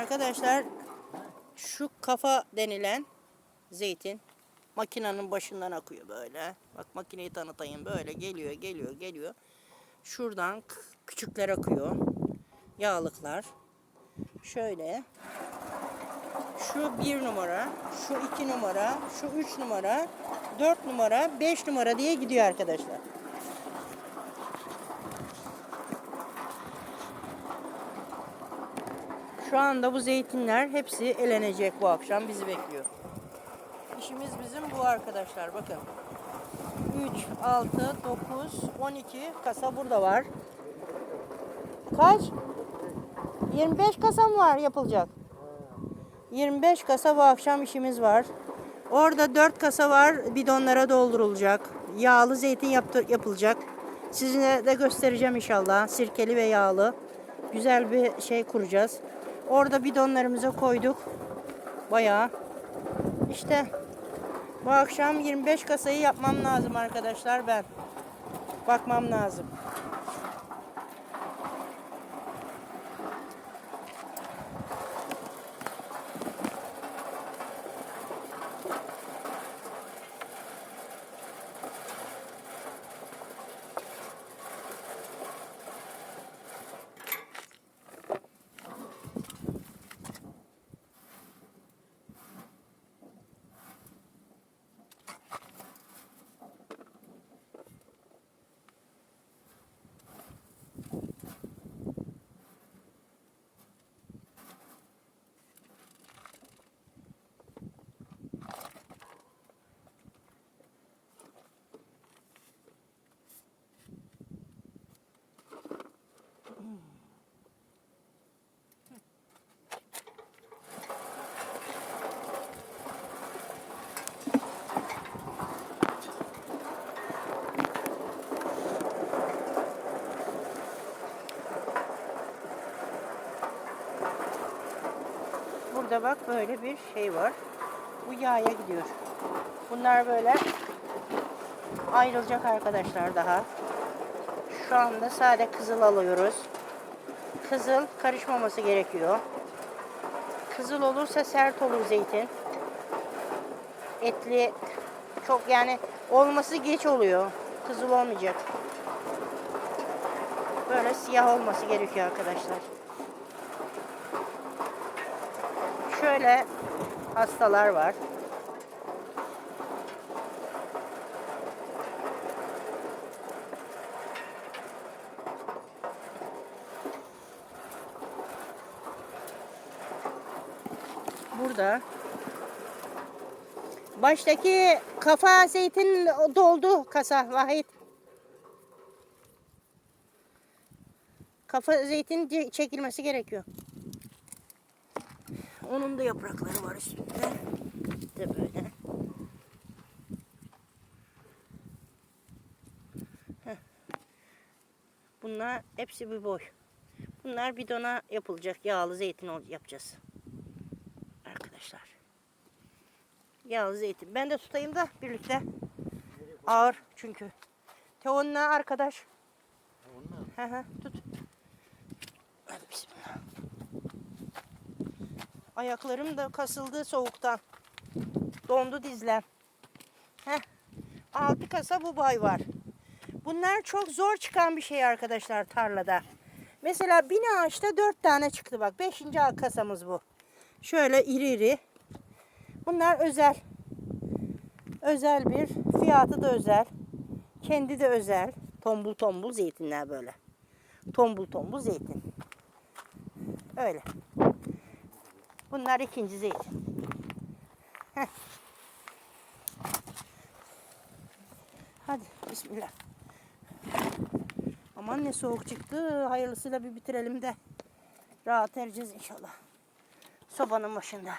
Arkadaşlar şu kafa denilen zeytin makinenin başından akıyor böyle. Bak makineyi tanıtayım böyle geliyor geliyor geliyor. Şuradan küçükler akıyor. Yağlıklar. Şöyle. Şu bir numara, şu iki numara, şu üç numara, dört numara, beş numara diye gidiyor arkadaşlar. Şu anda bu zeytinler hepsi elenecek bu akşam bizi bekliyor. İşimiz bizim bu arkadaşlar bakın. 3, 6, 9, 12 kasa burada var. Kaç? 25 kasa mı var yapılacak? 25 kasa bu akşam işimiz var. Orada 4 kasa var bidonlara doldurulacak. Yağlı zeytin yaptı, yapılacak. Sizinle de göstereceğim inşallah. Sirkeli ve yağlı. Güzel bir şey kuracağız. Orada bidonlarımıza koyduk. Bayağı. İşte bu akşam 25 kasayı yapmam lazım arkadaşlar ben. Bakmam lazım. Bak böyle bir şey var. Bu yağa gidiyor. Bunlar böyle ayrılacak arkadaşlar daha. Şu anda sade kızıl alıyoruz. Kızıl karışmaması gerekiyor. Kızıl olursa sert olur zeytin. Etli çok yani olması geç oluyor. Kızıl olmayacak. Böyle siyah olması gerekiyor arkadaşlar. Şöyle hastalar var. Burada baştaki kafa zeytin doldu kasa Vahit. Kafa zeytin çekilmesi gerekiyor. Onun da yaprakları var üstünde. De böyle. Heh. Bunlar hepsi bir boy. Bunlar bidona yapılacak. Yağlı zeytin yapacağız. Arkadaşlar. Yağlı zeytin. Ben de tutayım da birlikte. Ağır çünkü. Teon'la arkadaş. Hı, tut. Hadi bismillah. Ayaklarım da kasıldı soğuktan. Dondu dizlem. Heh. Altı kasa bu bay var. Bunlar çok zor çıkan bir şey arkadaşlar tarlada. Mesela bin ağaçta dört tane çıktı bak. Beşinci kasamız bu. Şöyle iri iri. Bunlar özel. Özel bir. Fiyatı da özel. Kendi de özel. Tombul tombul zeytinler böyle. Tombul tombul zeytin. Öyle. Bunlar ikinci zeytin. Heh. Hadi bismillah. Aman ne soğuk çıktı. Hayırlısıyla bir bitirelim de rahat edeceğiz inşallah. Sobanın başında.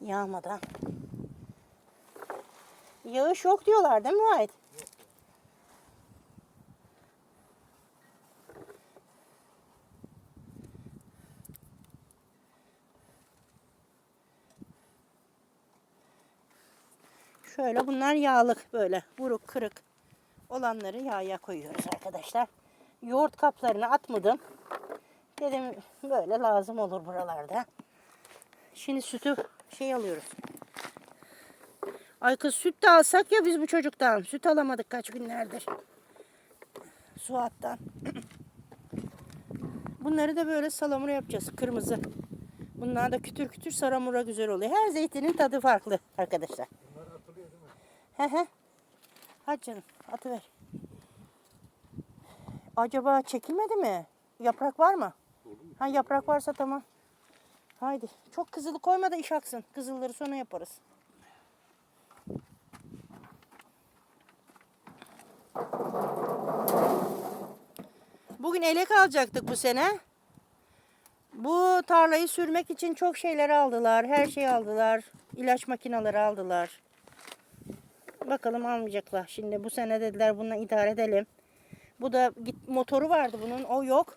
Yağmadan. Yağış yok diyorlar değil mi Vahit? Şöyle bunlar yağlık böyle buruk kırık olanları yağya koyuyoruz arkadaşlar. Yoğurt kaplarına atmadım. Dedim böyle lazım olur buralarda. Şimdi sütü şey alıyoruz. Ay kız süt de alsak ya biz bu çocuktan. Süt alamadık kaç günlerdir. Suat'tan. Bunları da böyle salamura yapacağız. Kırmızı. Bunlar da kütür kütür saramura güzel oluyor. Her zeytinin tadı farklı arkadaşlar. Bunlar atılıyor değil mi? He he. Hadi canım atıver. Acaba çekilmedi mi? Yaprak var mı? Ha yaprak varsa tamam. Haydi. Çok kızılı koyma da iş aksın. Kızılları sonra yaparız. Bugün elek alacaktık bu sene. Bu tarlayı sürmek için çok şeyler aldılar. Her şeyi aldılar. İlaç makineleri aldılar. Bakalım almayacaklar. Şimdi bu sene dediler bununla idare edelim. Bu da git motoru vardı bunun. O yok.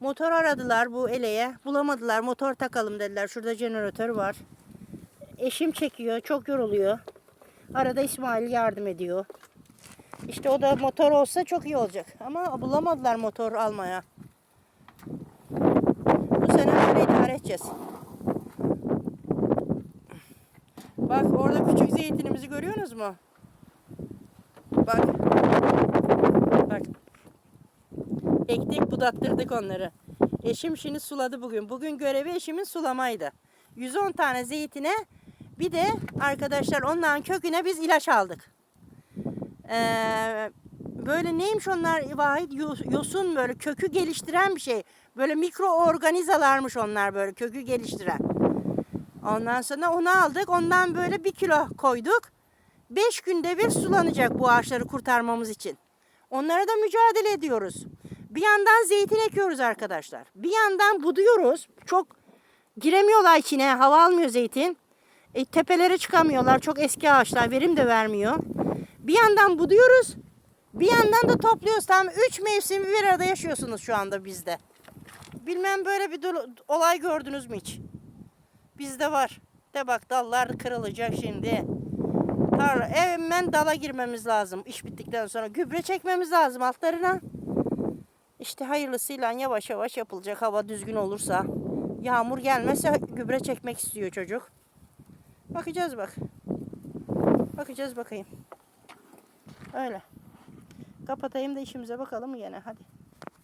Motor aradılar bu eleye. Bulamadılar. Motor takalım dediler. Şurada jeneratör var. Eşim çekiyor. Çok yoruluyor. Arada İsmail yardım ediyor. İşte o da motor olsa çok iyi olacak. Ama bulamadılar motor almaya. Bu sene böyle idare edeceğiz. Bak orada küçük görüyorsunuz mu? Bak. Bak. Ektik budattırdık onları. Eşim şimdi suladı bugün. Bugün görevi eşimin sulamaydı. 110 tane zeytine bir de arkadaşlar onların köküne biz ilaç aldık. Ee, böyle neymiş onlar Vahit Yo- yosun böyle kökü geliştiren bir şey. Böyle mikroorganizalarmış onlar böyle kökü geliştiren. Ondan sonra onu aldık. Ondan böyle bir kilo koyduk. Beş günde bir sulanacak bu ağaçları kurtarmamız için. Onlara da mücadele ediyoruz. Bir yandan zeytin ekiyoruz arkadaşlar. Bir yandan buduyoruz. Çok giremiyorlar içine. Hava almıyor zeytin. E, tepelere çıkamıyorlar. Çok eski ağaçlar. Verim de vermiyor. Bir yandan buduyoruz. Bir yandan da topluyoruz. Tam üç mevsimi bir arada yaşıyorsunuz şu anda bizde. Bilmem böyle bir olay gördünüz mü hiç? Bizde var. De bak dallar kırılacak şimdi. Tarla, hemen dala girmemiz lazım. İş bittikten sonra gübre çekmemiz lazım altlarına. İşte hayırlısıyla yavaş yavaş yapılacak hava düzgün olursa. Yağmur gelmezse gübre çekmek istiyor çocuk. Bakacağız bak. Bakacağız bakayım. Öyle. Kapatayım da işimize bakalım gene hadi.